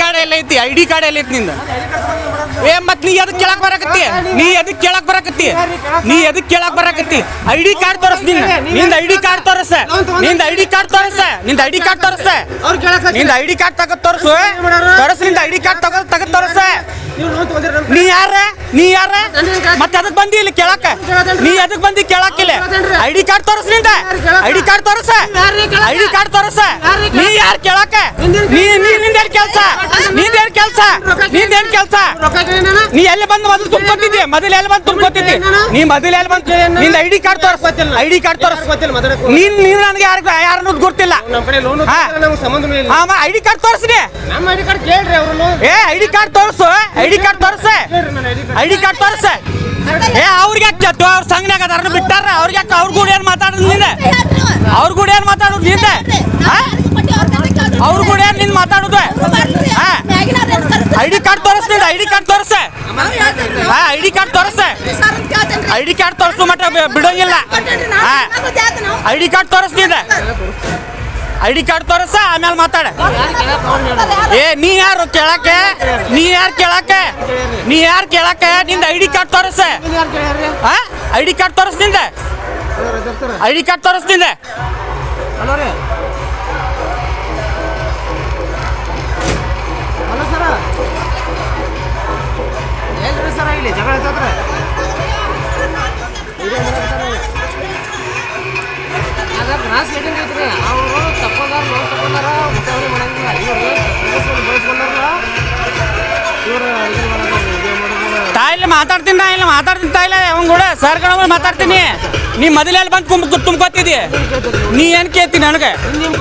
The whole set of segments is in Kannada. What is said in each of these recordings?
ಕಾರ್ಡ್ ಎಲ್ಲ ಐತಿ, ಐ ಡಿ ಕಾರ್ಡ್ ಎಲ್ಲ ಐತಿ ನಿಂದ. ಏ ಮತ್ ನೀ ಎದಕ್ ಕೇಳಕ್ ಬರಕತ್ತಿ? ನೀ ಎದಕ್ ಕೇಳಕ್ ಬರಕತ್ತಿ? ನೀ ಎದಕ್ ಕೇಳಕ್ ಬರಕತ್ತಿ? ಐ ಡಿ ಕಾರ್ಡ್ ತೋರಿಸ್ ನಿನ್ನ. ನಿಂದ ಐ ಡಿ ಕಾರ್ಡ್ ತೋರಿಸ. ನಿಂದ ಐ ಡಿ ಕಾರ್ಡ್ ತೋರಿಸ. ನಿಂದ ಐ ಡಿ ಕಾರ್ಡ್ ತೋರಿಸ. ನಿಂದ ಐ ಡಿ ಕಾರ್ಡ್ ತಗದ್ ತೋರಿಸು. ತೋರಿಸ್, ನಿಂದ ಐ ಡಿ ಕಾರ್ಡ್ ತಗದ್ ತಗದ್ ತೋರಿಸ. ನೀ ಯಾರ? ನೀ ಯಾರ? ಮತ್ತೆ ಅದಕ್ ಬಂದಿ ಇಲ್ಲಿ ಕೇಳಾಕ ನೀ ಅದಕ್ ಬಂದಿ ಕೇಳಕ್ಕಿಲ್ಲ ಐ ಡಿ ಕಾರ್ಡ್ ತೋರಿಸ್ನಿಂದ? ಐ ಡಿ ಕಾರ್ಡ್ ತೋರಿಸ? ಐ ಡಿ ಕಾರ್ಡ್ ತೋರಿಸ? ನೀ ಯಾರು ಕೇಳಕ ನೀ ನಿಂದೇನ್ ಕೆಲ್ಸ? ನಿಂದೇನ್ ಕೆಲ್ಸ? ನಿಂದೇನ್ ಕೆಲ್ಸ? ನೀ ಎಲ್ಲಿ ಬಂದು ಮೊದಲು ತುಂಬ್ಕೊತಿದ್ದಿ? ಮೊದಲು ಎಲ್ಲಿ ಬಂದು ತುಂಬ್ಕೊತಿದ್ದಿ? ನೀ ಮೊದಲು ಎಲ್ಲಿ ಬಂದು ನಿಂದ ಐ ಡಿ ಕಾರ್ಡ್ ತೋರಿಸ್? ಐ ಡಿ ಕಾರ್ಡ್ ತೋರಿಸ್? ನೀನ್ ನೀನ್ ನೀನು ನನಗೆ ಯಾರು ಯಾರು ಗೊತ್ತಿಲ್ಲ. ಐ ಡಿ ಕಾರ್ಡ್ ತೋರಿಸ್ರಿ ಏ ಐ ಡಿ ಕಾರ್ಡ್ ತೋರಿಸು. ಐ ಡಿ ಕಾರ್ಡ್ ತೋರಿಸ. ಐ ಡಿ ಕಾರ್ಡ್ ತೋರಿಸ. ಏ, ಅವ್ರಿಗೆ ಯಾಕೆ ಅವ್ರ ಸಂಘನಾಗ ಅದಾರ ಬಿಟ್ಟಾರ ಅವ್ರಿಗೆ ಅವ್ರ ಕೂಡ ಏನ್ ಮಾತಾಡೋದು ನೀನೆ ಅವ್ರ ಕೂಡ ಏನ್ ಮಾತಾಡೋದು ನೀನೆ ಅವ್ರ ಕೂಡ ಏನ್ ನಿನ್ ಮಾತಾಡೋದು? ಐ ಡಿ ಕಾರ್ಡ್ ತೋರಿಸ್ ಐ ಡಿ ಕಾರ್ಡ್ ತೋರಿಸ. ಹಾ ಐ ಡಿ ಕಾರ್ಡ್ ತೋರಿಸ. ಐ ಡಿ ಕಾರ್ಡ್ ತೋರಿಸು ಮಟ್ಟ ಬಿಡೋಂಗಿಲ್ಲ. ಹಾ ಐ ಡಿ ಕಾರ್ಡ್ ತೋರಿಸ್ನಿಂದ ಐ ಡಿ ಕಾರ್ಡ್ ತೋರಿಸ, ಆಮೇಲೆ ಮಾತಾಡ. ಏ, ನೀ ಯಾರು ಕೇಳಕ್ಕೆ? ನೀ ಯಾರು ಕೇಳಕ್ಕೆ? ನೀ ಯಾರು ಕೇಳಕ್ಕೆ? ನಿಂದ ಐ ಡಿ ಕಾರ್ಡ್ ತೋರಿಸ. ಐ ಡಿ ಕಾರ್ಡ್ ತೋರಿಸ್ನಿಂದ. ಐ ಡಿ ಕಾರ್ಡ್ ತೋರಿಸ್ನಿಂದ. ಜಗಳ ಇಲ್ಲಿ ಕ್ರಾಸ್ ರೇಟಿಂಗ್ ಐತ್ರಿ ಅವರು ತಪ್ಪದಾರ ಲೋನ್ ತಗೊಂಡಾರ ಮುಸಾವಣಿ ಮಾಡಂಗಿಲ್ಲ. ಇವರು ಇವರು ಇಲ್ಲಿ ಮಾತಾಡ್ತೀನಿ ನಾ ಇಲ್ಲಿ ಮಾತಾಡ್ತೀನಿ ತಾಯಿಲ್ಲ ಅವನ್ ಕೂಡ ಸರ್ಗಳ ಮಾತಾಡ್ತೀನಿ. ನೀ ಮೊದಲೆಲ್ಲಿ ಬಂದು ತುಂಬ ತುಂಬ್ಕೊತಿದ್ದಿ. ನೀ ಏನು ಕೇಳ್ತಿ ನನಗೆ?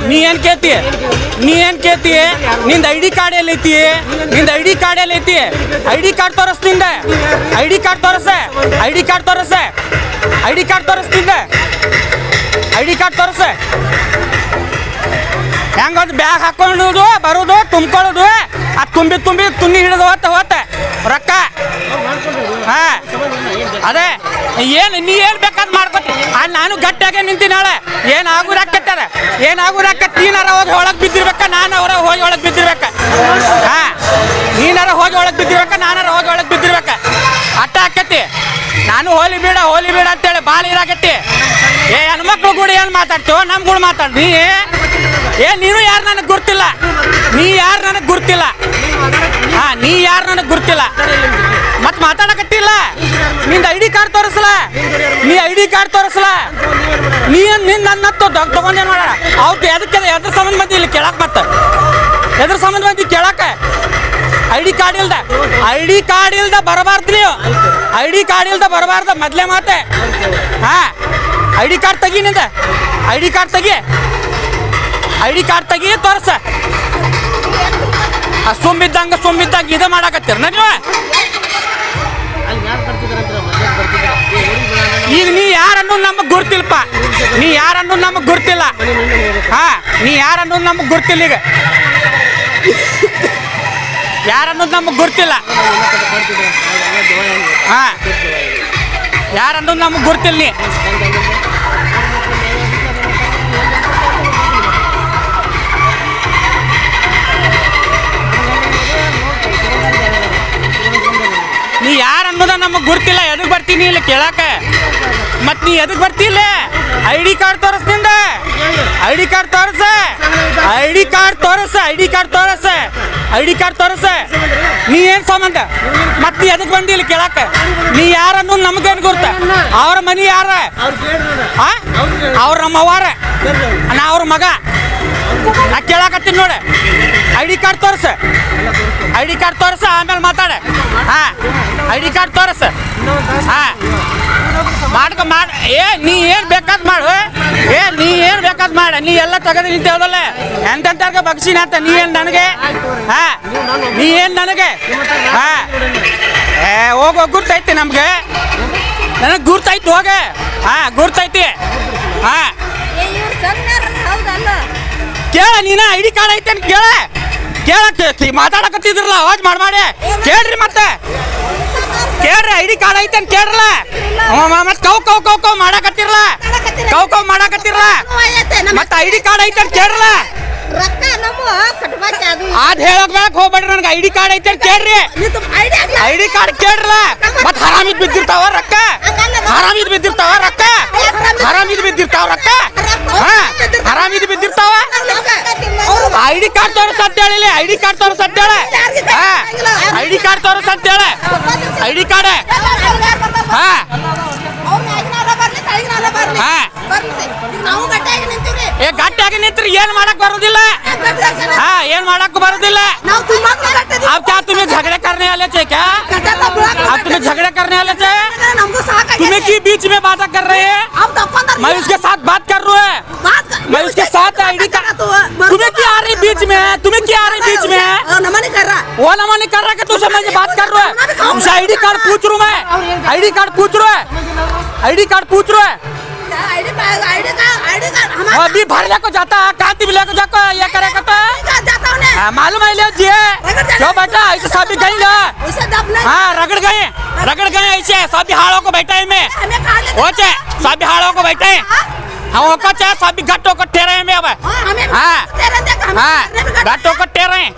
ನೀ ಏನು ಕೇಳ್ತಿ? ನೀ ಏನು ಕೇಳ್ತಿ? ನಿಂದ ಐ ಡಿ ಕಾರ್ಡ್ ಎಲ್ಲಿ ಐತಿ ನಿಂದ ಐ ಡಿ ಕಾರ್ಡ್ ಎಲ್ಲಿ ಐತಿ ಐ ಡಿ ಕಾರ್ಡ್ ತೋರಿಸ್ನಿಂದ. ಐ ಡಿ ಕಾರ್ಡ್ ತೋರಿಸ. ಐ ಡಿ ಕಾರ್ಡ್ ತೋರಿಸ. ಐ ಡಿ ಕಾರ್ಡ್ ತೋರಿಸ್ನಿಂದ. ಐ ಡಿ ಕಾರ್ಡ್ ತೋರಿಸ. ಹೆಂಗೊಂದು ಬ್ಯಾಗ್ ಹಾಕೊಂಡು ಬರೋದು, ತುಂಬ್ಕೊಳ್ಳೋದು. ಆ ತುಂಬಿ ತುಂಬಿ ತುನ್ನಿ ಹಿಡಿದು ಹೋತ ಹೋತ. ರೊಕ್ಕ. ಹಾ. ಅದೇ. ಏನು, ನೀ ಏನು ಬೇಕಾದ್ ಮಾಡ್ಕೊತಿ. ಅಲ್ಲಿ ನಾನು ಗಟ್ಟಿಯಾಗೆ ನಿಂತೀನಿ ನಾಳೆ. ಏನು ಆಗುರಾಕತ್ತಾರ ಏನು ಏನ್ ಆಗೂರ್ ನೀನಾರ ಹೋಗಿ ಒಳಗೆ ಬಿದ್ದಿರ್ಬೇಕ, ನಾನು ಅವರ ಹೋಗಿ ಒಳಗೆ ಬಿದ್ದಿರ್ಬೇಕ. ಹಾ. ನೀನಾರ ಹೋಗಿ ಒಳಗೆ ಬಿದ್ದಿರ್ಬೇಕ, ನಾನಾರ ಹೋಗಿ ಒಳಗೆ ಬಿದ್ದಿರ್ಬೇಕ. ಅಟ್ಟ ಹಾಕತಿ ನಾನು ಹೋಲಿ ಬೇಡ ಹೋಲಿ ಬೇಡ ಅಂತೇಳಿ ಭಾಳ ಇದಾಗತ್ತಿ ಏ ಹೆಣ್ಮಕ್ಳು ಕೂಡ ಏನ್ ಮಾತಾಡ್ತೀವೋ ನಮ್ ಕೂಡ ಮಾತಾಡ್ ಏ ನೀನು ಯಾರು ನನಗೆ ಗುರ್ತಿಲ್ಲ? ನೀ ಯಾರು ನನಗೆ ಗುರ್ತಿಲ್ಲ? ಹಾ, ನೀ ಯಾರು ನನಗೆ ಗುರ್ತಿಲ್ಲ? ಮತ್ ಮಾತಾಡಕತ್ತಿಲ್ಲ? ನಿಂದ ಐ ಡಿ ಕಾರ್ಡ್ ತೋರಿಸಲ? ನೀ ಐ ಡಿ ಕಾರ್ಡ್ ತೋರಿಸಲ? ನೀ ನಿನ್ ನನ್ನ ತಗೊಂಡೇನ್ ಮಾಡ ಅವ್ರದ್ದು ಎದಕ್ಕೆ ಎದ್ರ ಸಂಬಂಧ ಬಂದಿ ಇಲ್ಲಿ ಕೇಳಕ್ ಮತ್ತ? ಎದ್ರ ಸಂಬಂಧ ಬಂದಿ ಕೇಳಕ ಐ ಡಿ ಕಾರ್ಡ್ ಇಲ್ದ ಐ ಡಿ ಕಾರ್ಡ್ ಇಲ್ದ ಬರಬಾರ್ದು ನೀವು. ಐ ಡಿ ಕಾರ್ಡ್ ಇಲ್ದ ಬರಬಾರ್ದ, ಮೊದಲೇ ಮಾತೆ. ಹಾ ಐ ಡಿ ಕಾರ್ಡ್ ತೆಗಿ ನಿಂದ. ಐ ಡಿ ಕಾರ್ಡ್ ತೆಗಿ. ಐ ಡಿ ಕಾರ್ಡ್ ತೆಗಿ ತೋರ್ಸ. ಸುಮ್ಮಿದ್ದಂಗ ಸುಮ್ಮಿದ್ದಂಗ ಇದು ಮಾಡಾಕತ್ತೀರ ನೀವು? ಈಗ ನೀ ಯಾರನ್ನು ನಮಗ್ ಗುರ್ತಿಲ್ಪ ನೀ ಯಾರನ್ನು ನಮಗ್ ಗುರ್ತಿಲ್ಲ. ಹಾ, ನೀ ಯಾರನ್ನು ನಮಗೆ ಗುರ್ತಿಲ್ಲ ಈಗ. ಯಾರನ್ನೋದು ನಮಗೆ ದೇವ ಹಾ. ಯಾರನ್ನೋದು ನಮಗ್ ಗುರ್ತಿಲ್ಲ ನೀ. ನೀ ಯಾರು ನಮಗ್ ಗುರ್ತಿಲ್ಲ ಎದಕ್ಕೆ ಬರ್ತೀನಿ ಇಲ್ಲಿ ಕೇಳಾಕ ಮತ್ ನೀ ಎದಕ್ಕೆ ಬರ್ತಿಲ್ಲ ಐ ಡಿ ಕಾರ್ಡ್ ತೋರಿಸ್ತಿಂದ? ಐ ಕಾರ್ಡ್ ತೋರಿಸ. ಐ ಡಿ ಕಾರ್ಡ್ ತೋರಿಸ ಐ ಡಿ ಕಾರ್ಡ್ ತೋರಿಸ. ಐ ಡಿ ಕಾರ್ಡ್ ತೋರಿಸ. ನೀ ಏನ್ ಸಂಬಂಧ? ಮತ್ತೆ ಎದಕ್ ಬಂದಿ ಇಲ್ಲಿ ಕೇಳಾಕ? ನೀ ಯಾರ ನಮ್ಗೇನ್ ಗುರುತ? ಅವ್ರ ಮನಿ ಯಾರ? ಅವ್ರು? ಅವ್ರ ನಮ್ಮ ಅವ್ವಾರ. ನಾ ಅವ್ರ ಮಗ. ನಾ ಕೇಳಾಕತ್ತೀನಿ ನೋಡ. ಐ ಡಿ ಕಾರ್ಡ್ ತೋರಿಸ. ಐ ಡಿ ಕಾರ್ಡ್ ತೋರಿಸ, ಆಮೇಲೆ ಮಾತಾಡ. ಹಾ. ಐ ಡಿ ಕಾರ್ಡ್ ತೋರಿಸ. ಹಾ. ಮಾಡ್ಕ ಮಾಡ ಏ ನೀ ಏನ್ ಬೇಕಾದ್ ಮಾಡು ಏ ನೀ ಏನ್ ಬೇಕಾದ್ ಮಾಡ ನೀ ಎಲ್ಲ ತಗದಿ ನಿಂತ ಎಂತ ಎಂತೆಂತಾರ್ಗ ಬಗ್ಸಿನ ಅಂತ ನೀ ಏನು ನನಗೆ? ಹಾ ನೀ ಏನ್ ನನಗೆ? ಹಾ. ಏ ಹೋಗೋ ಗುರ್ತೈತಿ ನಮ್ಗೆ. ನನಗೆ ಗುರ್ತೈತಿ ಹೋಗ. ಹಾ ಗುರ್ತೈತಿ ಹಾ. ಕೇಳ ನೀನ ಐಡಿ ಕಾರ್ಡ್ ಐತೆ ಅಂತ ಕೇಳ ಕೇಳ ಮಾತಾಡಕತ್ತಿದ್ರಲ್ಲ ಅವಾಜ್ ಮಾಡ್ ಮಾಡಿ. ಕೇಳ್ರಿ ಮತ್ತೆ. ಕೇಳ್ರಿ ಐ ಡಿ ಕಾರ್ಡ್ ಐತೆ ಅಂತ ಕೇಳ್ರಲ್ಲ. ಮತ್ ಕೌ ಕೌ ಕೌ ಕೌ ಮಾಡಾಕತ್ತಿರಲ್ಲ. ಕೌ ಕೌ ಮಾಡಾಕತ್ತಿರಲ್ಲ. ಮತ್ತೆ ಐ ಡಿ ಕಾರ್ಡ್ ಐತೆ ಅಂತ ಕೇಳ್ರಲ್ಲ. ರೊಕ್ಕ ನಮ್ಮ ಕಟ್ಬೇಕು ಅದು. ಹೇಳಕ್ ಬೇಕ ಹೋಗ್ಬೇಡ್ರಿ ನನಗೆ ಐ ಡಿ ಕಾರ್ಡ್ ಐತೆ ಅಂತ ಕೇಳ್ರಿ. ಡಿ ಕಾರ್ಡ್ ಕೇಳ್ರಲ್ಲ. ಮತ್ ಹರಾಮಿದ್ ಬಿದ್ದಿರ್ತಾವ ರೊಕ್ಕ. ಹರಾಮಿದ್ ಬಿದ್ದಿರ್ತಾವ ರೊಕ್ಕ. ಹರಾಮಿದ್ ಬಿದ್ದಿರ್ತಾವ ರೊಕ್ಕ. ಹರಾಮಿದ್ ಬಿದ್ದಿರ್ತಾವ. ಐ ಡಿ ಕಾರ್ಡ್ ತೋರಿಸ್ ಅಂತ ಹೇಳಿ ಐ ಡಿ ಕಾರ್ಡ್ ತೋರಿಸ್ ಅಂತ ಹೇಳಿ ಡಿ ಕಾರ್ಡ್ ತೋರಿಸ್ ಅಂತ ಹೇಳಿ. ಐ ಡಿ ಕಾರ್ಡ್ ಹಾ ಹಾ. ನಾವು ಗಟ್ಟಿಯಾಗಿ ನಿಂತೀವ್ರಿ ಏ ಗಟ್ಟಿಯಾಗಿ ನಿಂತ್ರಿ ಏನ್ ಮಾಡಕ್ ಬರೋದಿಲ್ಲ ಹಾ ಏನ್ ಮಾಡಕ್ ಬರೋದಿಲ್ಲ ನಾವು ತುಂಬಾ ಗಟ್ಟಿದ್ದೀವಿ. अब क्या तुम्हें झगड़े करने वाले थे क्या ಗಟ್ಟಾಗ ಬುಡಾಕ अब तुम्हें झगड़े करने वाले थे ನಮಗೂ ಸಾಕಾಗೈತಿ. तुम्हें की बीच में बात कर रहे हैं ಅವ್ ತಕ್ಕೊಂಡಾರ. मैं उसके साथ बात कर रहा है ಬಾತ್ ಕ- मैं उसके साथ आईडी का तुम्हें क्या आ रही बीच में तुम्हें क्या आ रही बीच वो ना मैंने कर रहा है तुझसे मैं बात कर रहा है। तुमसे आईडी कार्ड पूछ रहा मैं। आईडी कार्ड पूछ रहा है। आईडी कार्ड पूछ रहा है। अभी भरने को जाता है कांति भी लेको जाको ये करे करता है। हाँ, मालूम है ले जी क्यों बेटा ऐसे सभी गई ना। हाँ रगड़ गए रगड़ गए ऐसे। सभी हाड़ों को बैठा है मैं। ओचे सभी हाड़ों को बैठे हैं। हाँ। वो कच सभी घटों को ठहरे हैं मैं अब। हाँ हाँ।, हाँ घटों को ठहरे हैं।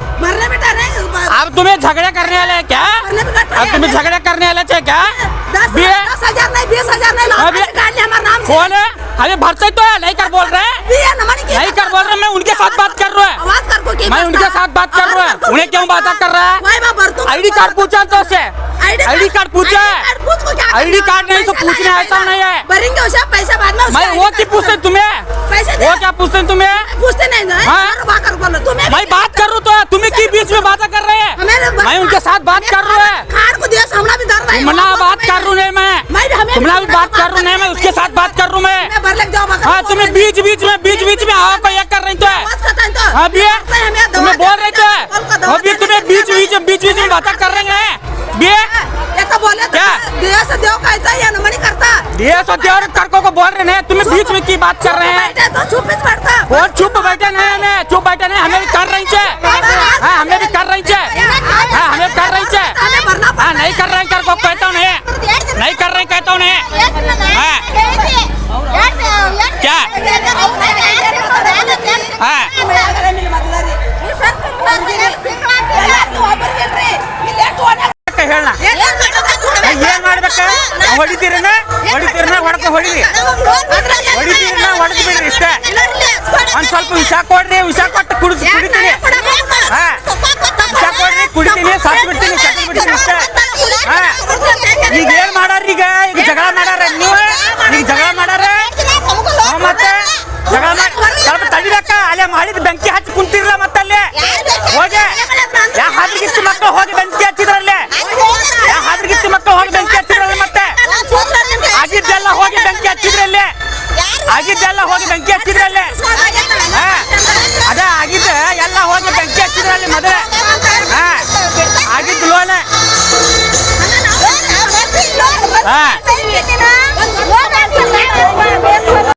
अब तुम्हें झगड़े करने वाले हैं क्या अब है। तुम्हें झगड़े करने वाले थे क्या दस है? हज़ार नहीं बीस हज़ार नहीं लाओ, अभी- ले हमारे नाम से। कौन है? अरे भरते तो है नहीं कर बोल रहे हैं। भी है नमन की नहीं कर बोल रहे मैं उनके साथ बात कर रहा है। आवाज़ कर को की मैं उनके साथ बात कर रहा है। उन्हें क्यों बात। कर रहा है? वही बात। भर तू आईडी कार्ड पूछा तो उससे आईडी कार्ड पूछा पूछ आईडी कार्ड नहीं तो पूछने ऐसा नहीं है। भरेंगे उसे पैसा बाद में मैं वो कार्ड की पूछते दो। तुम्हें? पैसे वो क्या पूछते तुम्हें? पूछते नहीं ना हाँ? यार बात कर बोलो। तुम्हें मैं बात कर रहा हूँ। तो तुम्हें की बीच में बात कर रहे हैं? हमें मैं उनके साथ बात कर रहा है। खान को दिया हमला भी दर्द है। तुमना बात कर कर रू नहीं मैं लोग बात कर रू नहीं मैं उसके साथ बात कर रू मैं हाँ, तुम्हें बीच बीच में बीच बीच में आओ को एक कर रही तो है। अभी तुम्हें बोल रही तो है। अभी तुम्हें बीच बीच में बीच बीच में बात कर रहे हैं। को बोल रहे हैं तुम्हें बीच में की बात कर रहे हैं। चुप बैठे नहीं चुप बैठे नहीं हमें भी कर रही थे हाँ, हमें भी कर रही है हाँ, हमें कर रही है नहीं कर रहे कर को कहता ಹೊಡಿತೀರನ ಹೊಡಿಲಿ ಹೊಡಿತೀರಿ ನಾ ಹೊಡೆದು ಬಿಡ್ರಿ ಇಷ್ಟೇ. ಒಂದ್ ಸ್ವಲ್ಪ ವಿಷ ಕೊಡ್ರಿ ವಿಷ ಕೊಟ್ಟು ಕುಡಿಸ್ ಕುಡಿತೀನಿ. ಹಾ. ವಿಷ ಕೊಡ್ರಿ ಕುಡಿತೀನಿ ಸತ್ ಬಿಡ್ತೀನಿ ಸತ್ ಬಿಡ್ತೀನಿ ಇಷ್ಟೇ ಹಾ. ಈಗ ಏನ್ ಮಾಡಾರ ಈಗ? ಈಗ ಜಗಳ ಮಾಡಾರ ನೀವು? ಈಗ ಜಗಳ ಮಾಡಾರ ಮತ್ತೆ ಜಗಳ ಮಾಡಿ ಸ್ವಲ್ಪ ತಡಿಬೇಕ? ಅಲ್ಲೇ ಮಾಡಿದ ಬೆಂಕಿ ಆಗಿದ್ದೆಲ್ಲ ಹೋಗಿ ಬೆಂಕಿ ಹಚ್ಚಿದ್ರಲ್ಲೇ. ಅದೇ ಆಗಿದ್ದ ಎಲ್ಲ ಹೋಗಿ ಬೆಂಕಿ ಹಚ್ಚಿದ್ರಲ್ಲಿ ಮೊದಲೇ. ಹಾ, ಆಗಿದ್ದು ಲೋನೆ. ಹಾ.